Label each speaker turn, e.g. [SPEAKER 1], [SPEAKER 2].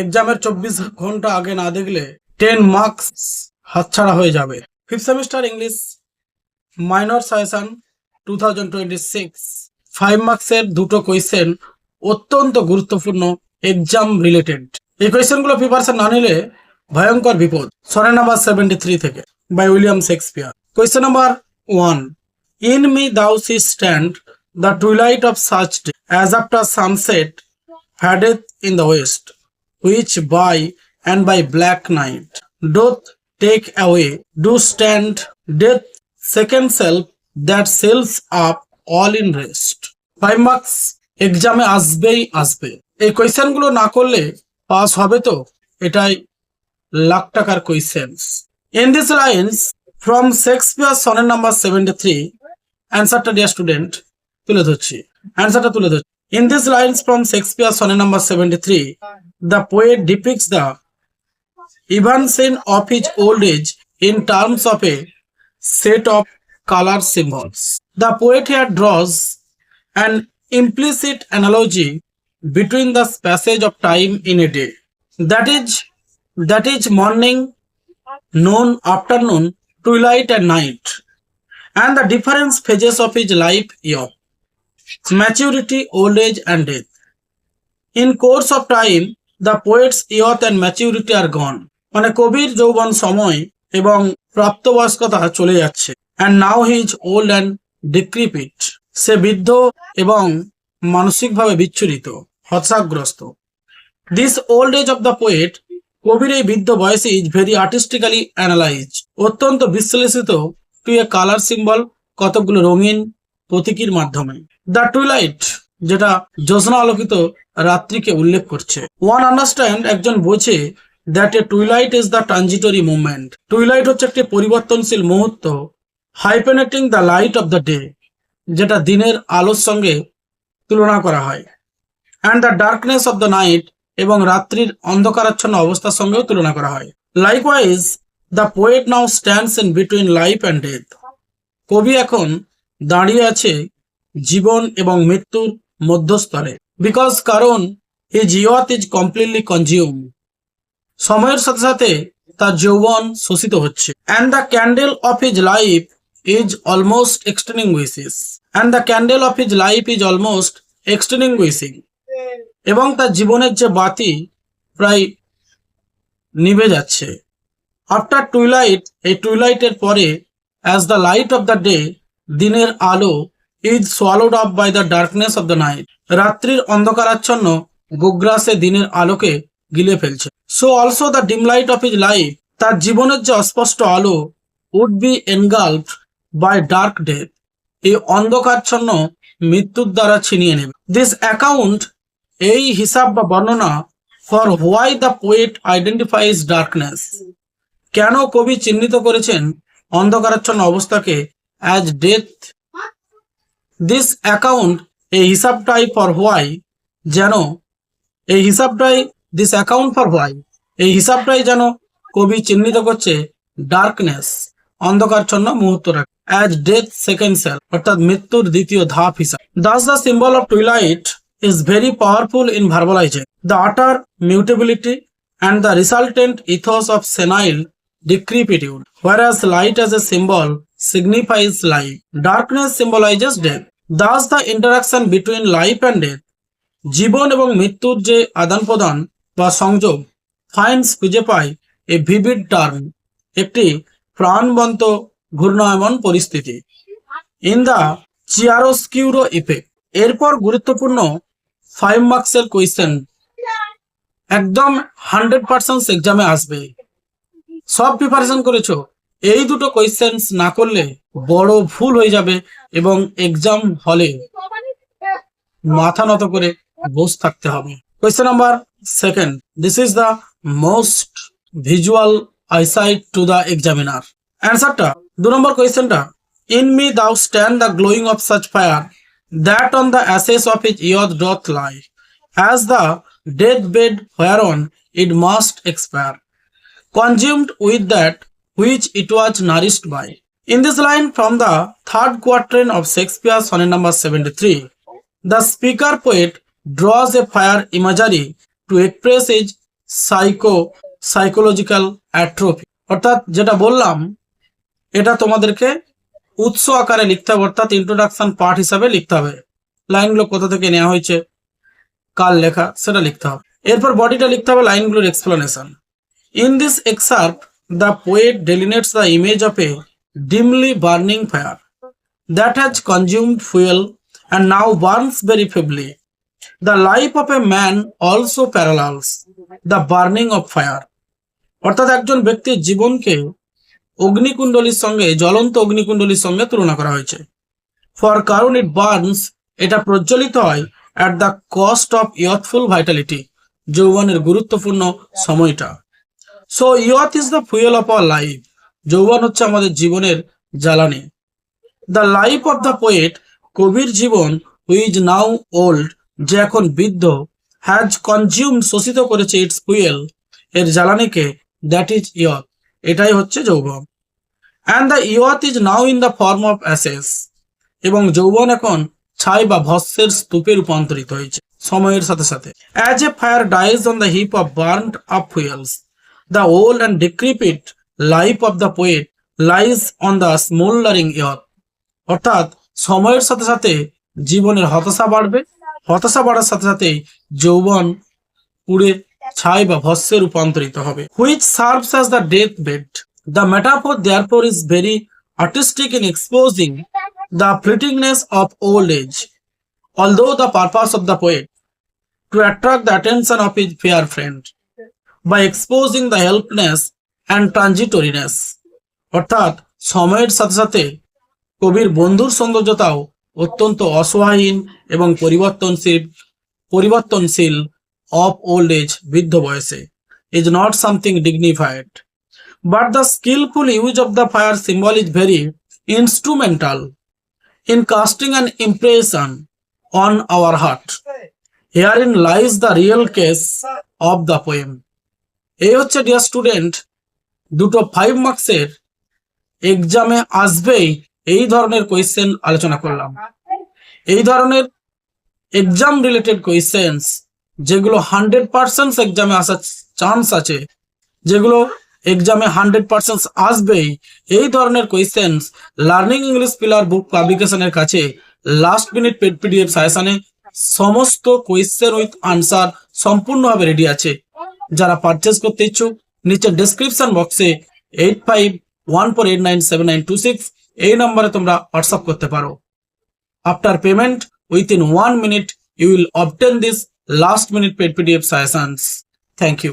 [SPEAKER 1] এক্সামের চব্বিশ ঘণ্টা আগে না দেখলে টেন মার্কস হাতছাড়া হয়ে যাবে। Fifth semester English minor suggestion two thousand twenty six. Five মার্কসের দুটো কোয়েশ্চেন অত্যন্ত গুরুত্বপূর্ণ এক্সাম রিলেটেড। এই কোয়েশ্চেনগুলো প্রিপারেশন না নিলে ভয়ঙ্কর বিপদ। সরে নাম্বার সেভেন্টি থ্রি থেকে by William Shakespeare question number one in me thou see stand the twilight of such day as after sunset fadeth in the west, which by and by black night doth take away, do stand death second self that sails up all in rest. Five marks এক্সামে আসবেই আসবে। এই কোয়েশ্চেনগুলো না করলে pass হবে তো? এটাই লাখ টাকার questions in this lines from Shakespeare সনের নাম্বার সেভেন্টি থ্রি অ্যান্সারটা ডিয়ার স্টুডেন্ট তুলে ধরছি। অ্যান্সারটা তুলে ধরছি। In these lines from Shakespeare's sonnet number 73, the poet depicts the evanescence of his old age in terms of a set of color symbols. The poet here draws an implicit analogy between the passage of time in a day. That is, that is morning, noon, afternoon, twilight and night, and the different phases of his life year maturity, old age, and death. In course of time, the poet's youth and maturity are gone. মানে কবির যৌবন সময় এবং প্রাপ্তবয়স্কতা চলে যাচ্ছে and now his old and decrepit সে বৃদ্ধ এবং মানসিকভাবে বিচ্ছুরিত হতাশাগ্রস্ত this old age of the poet কবির এই বৃদ্ধ বয়সে ইজ ভেরি আর্টিস্টিক্যালি অ্যানালাইজ অত্যন্ত বিশ্লেষিত টু এ কালার সিম্বল কতগুলো রঙিন প্রতীকীর মাধ্যমে। দ্য টুইলাইট, যেটা জ্যোৎস্না আলোকিত রাত্রিকে উল্লেখ করছে। ওয়ান আন্ডারস্ট্যান্ড একজন বোঝে that a twilight is the transitory movement twilight হচ্ছে একটি পরিবর্তনশীল মুহূর্ত hyphenating the light of the day যেটা দিনের আলোর সঙ্গে তুলনা করা হয়। And the darkness of the night এবং রাত্রির অন্ধকারাচ্ছন্ন অবস্থার সঙ্গেও তুলনা করা হয়। Likewise the poet now stands in between life and death কবি এখন দাঁড়িয়ে আছে জীবন এবং মৃত্যুর মধ্যস্থলে বিকজ কারণ his youth is completely consume. সময়ের সাথে সাথে তার যৌবন শোষিত হচ্ছে। And the candle of his life is almost extinguishes and the candle of his life is almost extinguishing এবং তার জীবনের যে বাতি প্রায় নিভে যাচ্ছে। আফটার টুইলাইট এই টুইলাইটের পরে as the light of the day দিনের আলো is swallowed up by the darkness of the night রাত্রির অন্ধকারাচ্ছন্ন গোগ্রাসে দিনের আলোকে গিলে ফেলছে। So also the dim light of is life তার জীবনের যে অস্পষ্ট আলো would be engulfed by dark death এই অন্ধকারচ্ছন্ন মৃত্যুর দ্বারা ছিনিয়ে নেবে। দিস অ্যাকাউন্ট এই হিসাব বা বর্ণনা for why the poet identifies darkness কেন কবি চিহ্নিত করেছেন অন্ধকারাচ্ছন্ন অবস্থাকে অ্যাজ ডেথ দিস অ্যাকাউন্ট এই হিসাবটাই ফর হোয়াই যেন এই হিসাবটাই দিস অ্যাকাউন্ট ফর হোয়াই এই হিসাবটাই যেন কবি চিহ্নিত করছে ডার্কনেস অন্ধকারচ্ছন্ন মুহূর্তটাকে অ্যাজ ডেথ সেকেন্ড সেল অর্থাৎ মৃত্যুর দ্বিতীয় ধাপ হিসাব does the symbol of twilight is very powerful in verbalizing the utter mutability and the resultant ethos of senile decrepitude, whereas light as a symbol signifies life. Darkness symbolizes death. Thus, the interaction between life and death, জীবন এবং মৃত্যুর যে আদান প্রদান বা সংযোগ ফাইন্স খুঁজে পায় এ ভিভিড টার্ম একটি প্রাণবন্ত ঘূর্ণায়মন পরিস্থিতি ইন দ্য চিয়ারোস্কিউরো ইফেক্ট এরপর গুরুত্বপূর্ণ ফাইভ মার্কসের কোয়েশ্চেন একদম হান্ড্রেড পার্সেন্ট এক্সামে আসবে সব প্রিপারেশন করেছ। এই দুটো কোয়েশ্চেন না করলে বড় ভুল হয়ে যাবে এবং এক্সাম হলে মাথা নত করে বসে থাকতে হবে। Question number second this is the most visual eyesight to the examiner অ্যান্সারটা দু নম্বর কোয়েশ্চেনটা in me thou stand the glowing of such fire that ashes of ashes of his youth as lie, death bed deathbed on it must expire, consumed with that which it was nourished by. In this line from the third quatrain of Shakespeare's sonnet number 73, the speaker poet draws a fire imagery to express his psycho psychological atrophy অর্থাৎ যেটা বললাম এটা তোমাদেরকে উৎস আকারে লিখতে হবে অর্থাৎ ইন্ট্রোডাকশন পার্ট হিসাবে লিখতে হবে লাইনগুলো কোথা থেকে নেওয়া হয়েছে কার লেখা সেটা লিখতে হবে এরপর বডিটা লিখতে হবে লাইনগুলোর explanation in this excerpt the poet delineates the image of a dimly burning fire that has consumed fuel and now burns very feebly the life of a man also parallels the burning of fire অর্থাৎ একজন ব্যক্তির জীবনকে অগ্নিকুণ্ডলীর সঙ্গে, জ্বলন্ত অগ্নিকুণ্ডলীর সঙ্গে তুলনা করা হয়েছে। ফর কারণ ইট বার্নস এটা প্রজ্বলিত হয় at the cost of youthful vitality যৌবনের গুরুত্বপূর্ণ সময়টা। So youth is the fuel of our life যৌবন হচ্ছে আমাদের জীবনের জ্বালানি। The life of the poet কবির জীবন হুইজ নাও ওল্ড যে এখন বৃদ্ধ হ্যাজ কনজিউম শোষিত করেছে ইটস ফুয়েল এর জ্বালানিকে দ্যাট ইজ ইয়থ এটাই হচ্ছে যৌবন। And the youth is now in the form of ashes এবং যৌবন এখন ছাই বা ভস্যের স্তূপে রূপান্তরিত হয়েছে, সময়ের সাথে সাথে। As a fire dies on the heap of burn up fuels the old and decrepit life of the poet lies on the smouldering youth অর্থাৎ সময়ের সাথে সাথে জীবনের হতাশা বাড়বে। হতাশা বাড়ার সাথে সাথে যৌবন পুড়ে ছাই বা ভস্যে রূপান্তরিত হবে। Which serves as the death bed the metaphor therefore is very artistic in exposing the fleetingness of old age although the purpose of the poet to attract the attention of his fair friend. বা exposing the helplessness and transitoriness অর্থাৎ, সময়ের সাথে সাথে কবির বন্ধুর সৌন্দর্যতাও অত্যন্ত অসহায়ীন এবং পরিবর্তনশীল পরিবর্তনশীল অফ ওল্ড এজ বৃদ্ধ বয়সে। Is not something dignified but the skilful use of the fire symbol is very instrumental in casting an impression on our heart herein lies the real case of the poem এই হচ্ছে dear student দুটো five মার্কসের এক্সামে আসবেই এই ধরনের question আলোচনা করলাম। এই ধরনের এক্সাম রিলেটেড কোয়েশ্চেন্স যেগুলো হান্ড্রেড পার্সেন্ট এক্সামে আসার চান্স আছে, যেগুলো এক্সামে হান্ড্রেড পার্সেন্ট আসবেই, এই ধরনের questions learning English pillar book পাবলিকেশনের কাছে লাস্ট মিনিট পেড পিডিএফ সাজেশনে সমস্ত কোয়েশ্চেন উইথ আনসার সম্পূর্ণভাবে রেডি আছে। যারা পারচেস করতে ইচ্ছুক নিচে ডিসক্রিপশন বক্সে eight five one four eight nine seven nine two six এই নম্বরে তোমরা হোয়াটসঅ্যাপ করতে পারো। After payment within one minute you will obtain this last minute paid PDF suggestions thank you